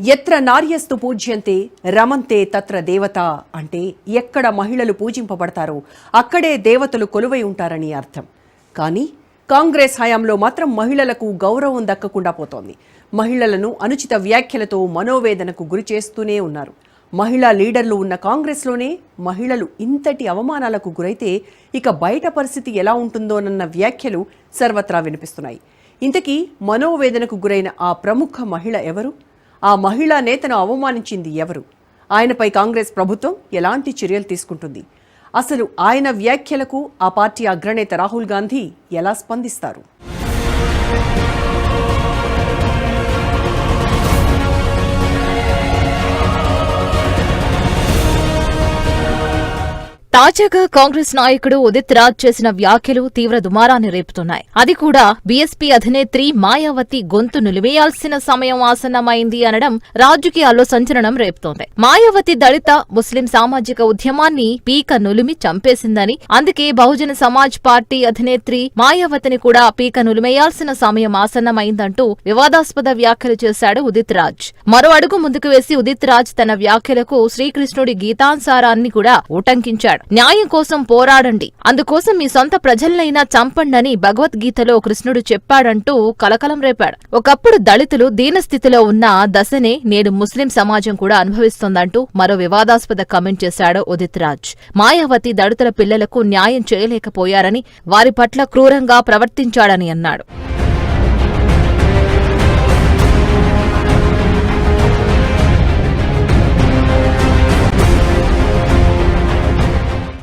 ఎత్ర నార్యస్తు పూజ్యంతే రమంతే తత్ర దేవత అంటే ఎక్కడ మహిళలు పూజింపబడతారో అక్కడే దేవతలు కొలువై ఉంటారని అర్థం. కానీ కాంగ్రెస్ హయాంలో మాత్రం మహిళలకు గౌరవం దక్కకుండా పోతోంది. మహిళలను అనుచిత వ్యాఖ్యలతో మనోవేదనకు గురి చేస్తూనే ఉన్నారు. మహిళా లీడర్లు ఉన్న కాంగ్రెస్లోనే మహిళలు ఇంతటి అవమానాలకు గురైతే ఇక బయట పరిస్థితి ఎలా ఉంటుందోనన్న వ్యాఖ్యలు సర్వత్రా వినిపిస్తున్నాయి. ఇంతకీ మనోవేదనకు గురైన ఆ ప్రముఖ మహిళ ఎవరు? ఆ మహిళా నేతను అవమానించింది ఎవరు? ఆయనపై కాంగ్రెస్ ప్రభుత్వం ఎలాంటి చర్యలు తీసుకుంటుంది? అసలు ఆయన వ్యాఖ్యలకు ఆ పార్టీ అగ్రనేత రాహుల్ గాంధీ ఎలా స్పందిస్తారు? తాజాగా కాంగ్రెస్ నాయకుడు ఉదిత్ రాజ్ చేసిన వ్యాఖ్యలు తీవ్ర దుమారాన్ని రేపుతున్నాయి. అది కూడా బీఎస్పీ అధినేత్రి మాయావతి గొంతు నిలివేయాల్సిన సమయం ఆసన్నమైంది అనడం రాజకీయాల్లో సంచలనం రేపుతోంది. మాయావతి దళిత ముస్లిం సామాజిక ఉద్యమాన్ని పీక నులిమి చంపేసిందని అందుకే బహుజన సమాజ్ పార్టీ అధినేత్రి మాయావతిని కూడా పీక నులిమేయాల్సిన సమయం ఆసన్నమైందంటూ వివాదాస్పద వ్యాఖ్యలు చేశాడు ఉదిత్ రాజ్. మరో అడుగు ముందుకు వేసి ఉదిత్ రాజ్ తన వ్యాఖ్యలకు శ్రీకృష్ణుడి గీతాంసారాన్ని కూడా ఉటంకించాడు. న్యాయం కోసం పోరాడండి. అందుకోసం మీ సొంత ప్రజలనైనా చంపండని భగవద్గీతలో కృష్ణుడు చెప్పాడంటూ కలకలం రేపాడు. ఒకప్పుడు దళితులు దీనస్థితిలో ఉన్న దశనే నేడు ముస్లిం సమాజం కూడా అనుభవిస్తోందంటూ మరో వివాదాస్పద కమెంట్ చేశాడు ఉదిత్ రాజ్ మాయావతి దళితుల పిల్లలకు న్యాయం చేయలేకపోయారని వారి పట్ల క్రూరంగా ప్రవర్తించాడని అన్నాడు.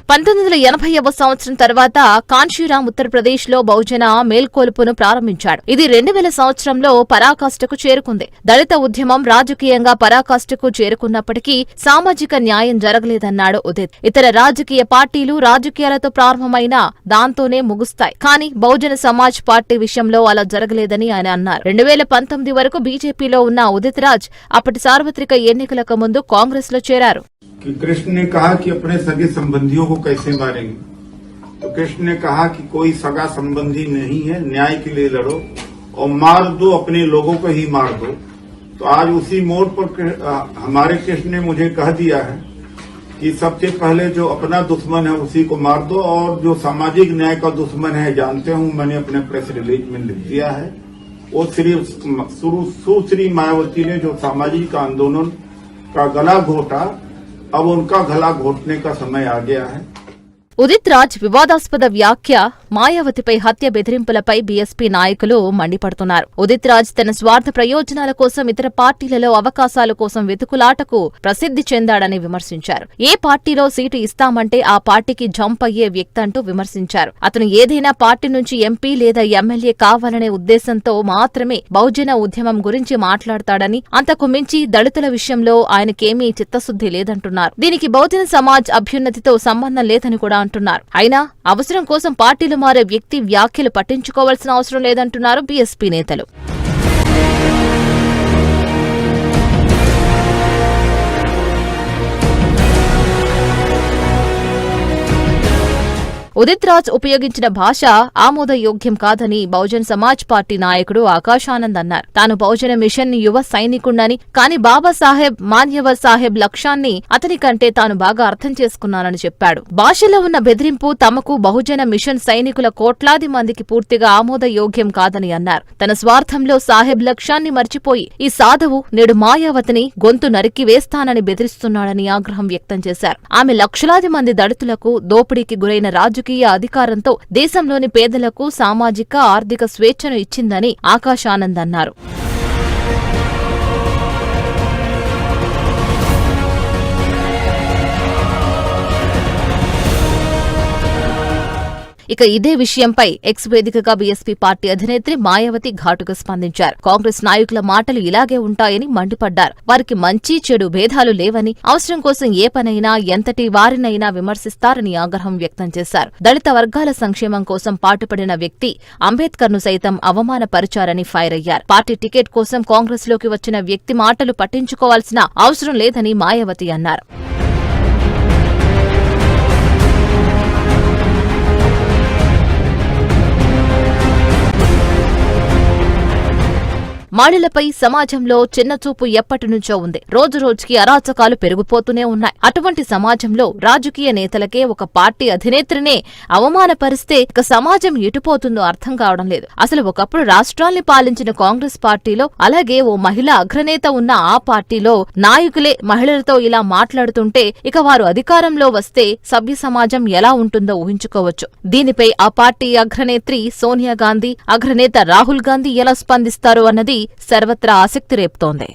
పంతొమ్మిది వందల ఎనభైవ సంవత్సరం తర్వాత కాన్షీరామ్ ఉత్తరప్రదేశ్లో బహుజన మేల్కొలుపును ప్రారంభించాడు. ఇది రెండు వేల సంవత్సరంలో పరాకాష్ఠకు చేరుకుంది. దళిత ఉద్యమం రాజకీయంగా పరాకాష్ఠకు చేరుకున్నప్పటికీ సామాజిక న్యాయం జరగలేదన్నాడు ఉదిత్ ఇతర రాజకీయ పార్టీలు రాజకీయాలతో ప్రారంభమైన దాంతోనే ముగుస్తాయి. కానీ బహుజన సమాజ్ పార్టీ విషయంలో అలా జరగలేదని ఆయన అన్నారు. రెండు వేల పంతొమ్మిది వరకు బీజేపీలో ఉన్న ఉదిత్ రాజ్ అప్పటి సార్వత్రిక ఎన్నికలకు ముందు కాంగ్రెస్లో చేరారు. कि कृष्ण ने कहा कि अपने सगे संबंधियों को कैसे मारेंगे? तो कृष्ण ने कहा कि कोई सगा संबंधी नहीं है, न्याय के लिए लड़ो और मार दो, अपने लोगों को ही मार दो। तो आज उसी मोड़ पर हमारे कृष्ण ने मुझे कह दिया है कि सबसे पहले जो अपना दुश्मन है उसी को मार दो और जो सामाजिक न्याय का दुश्मन है, जानते हूँ, मैंने अपने प्रेस रिलीज़ में लिख दिया है। वो श्री सुश्री मायावती ने जो सामाजिक आंदोलन का गला घोटा अब उनका गला घोटने का समय आ गया है। ఉదిత్ రాజ్ వివాదాస్పద వ్యాఖ్య మాయావతిపై హత్య బెదిరింపులపై బీఎస్పీ నాయకులు మండిపడుతున్నారు. ఉదిత్ రాజ్ తన స్వార్థ ప్రయోజనాల కోసం ఇతర పార్టీలలో అవకాశాల కోసం వెతుకులాటకు ప్రసిద్ధి చెందాడని విమర్శించారు. ఏ పార్టీలో సీటు ఇస్తామంటే ఆ పార్టీకి జంప్ అయ్యే వ్యక్తి అంటూ విమర్శించారు. అతను ఏదైనా పార్టీ నుంచి ఎంపీ లేదా ఎమ్మెల్యే కావాలనే ఉద్దేశంతో మాత్రమే బహుజన ఉద్యమం గురించి మాట్లాడతాడని అంతకు మించి దళితుల విషయంలో ఆయనకేమీ చిత్తశుద్ధి లేదంటున్నారు. దీనికి బహుజన సమాజ్ అభ్యున్నతితో సంబంధం లేదని కూడా అంటున్నారు. అయినా అవసరం కోసం పార్టీలు మారే వ్యక్తి వ్యాఖ్యలు పట్టించుకోవాల్సిన అవసరం లేదంటున్నారు బీఎస్పీ నేతలు. ఉదిత్ రాజ్ ఉపయోగించిన భాష ఆమోదయోగ్యం కాదని బహుజన్ సమాజ్ పార్టీ నాయకుడు ఆకాశానంద్ అన్నారు. తాను బహుజన మిషన్ యువ సైనికుణ్ణని కానీ బాబాసాహెబ్ మాన్యవర్ సాహెబ్ లక్ష్యాన్ని అతని కంటే తాను బాగా అర్థం చేసుకున్నానని చెప్పాడు. భాషలో ఉన్న బెదిరింపు తమకు బహుజన మిషన్ సైనికుల కోట్లాది మందికి పూర్తిగా ఆమోదయోగ్యం కాదని అన్నారు. తన స్వార్థంలో సాహెబ్ లక్ష్యాన్ని మర్చిపోయి ఈ సాధువు నేడు మాయావతిని గొంతు నరికి వేస్తానని బెదిరిస్తున్నాడని ఆగ్రహం వ్యక్తం చేశారు. ఆమె లక్షలాది మంది దళితులకు దోపిడీకి గురైన రాజు రాజకీయ అధికారంతో దేశంలోని పేదలకు సామాజిక ఆర్థిక స్వేచ్ఛను ఇచ్చిందని ఆకాశానంద్ అన్నారు. ఇక ఇదే విషయంపై ఎక్స్ వేదికగా బీఎస్పీ పార్టీ అధినేత్రి మాయావతి ఘాటుగా స్పందించారు. కాంగ్రెస్ నాయకుల మాటలు ఇలాగే ఉంటాయని మండిపడ్డారు. వారికి మంచి చెడు భేదాలు లేవని అవసరం కోసం ఏ పనైనా ఎంతటి వారినైనా విమర్శిస్తారని ఆగ్రహం వ్యక్తం చేశారు. దళిత వర్గాల సంక్షేమం కోసం పాటుపడిన వ్యక్తి అంబేద్కర్ను సైతం అవమానపరిచారని ఫైర్ అయ్యారు. పార్టీ టికెట్ కోసం కాంగ్రెస్లోకి వచ్చిన వ్యక్తి మాటలు పట్టించుకోవాల్సిన అవసరం లేదని మాయావతి అన్నారు. మహిళలపై సమాజంలో చిన్నచూపు ఎప్పటి నుంచో ఉంది. రోజు రోజుకి అరాచకాలు పెరిగిపోతూనే ఉన్నాయి. అటువంటి సమాజంలో రాజకీయ నేతలకే ఒక పార్టీ అధినేత్రినే అవమానపరిస్తే ఇక సమాజం ఎటుపోతుందో అర్థం కావడం లేదు. అసలు ఒకప్పుడు రాష్ట్రాల్ని పాలించిన కాంగ్రెస్ పార్టీలో అలాగే ఓ మహిళ అగ్రనేత ఉన్న ఆ పార్టీలో నాయకులే మహిళలతో ఇలా మాట్లాడుతుంటే ఇక వారు అధికారంలో వస్తే సభ్య సమాజం ఎలా ఉంటుందో ఊహించుకోవచ్చు. దీనిపై ఆ పార్టీ అగ్రనేత్రి సోనియా గాంధీ అగ్రనేత రాహుల్ గాంధీ ఎలా స్పందిస్తారు అన్నది సర్వత్రా ఆసక్తి రేపుతోంది.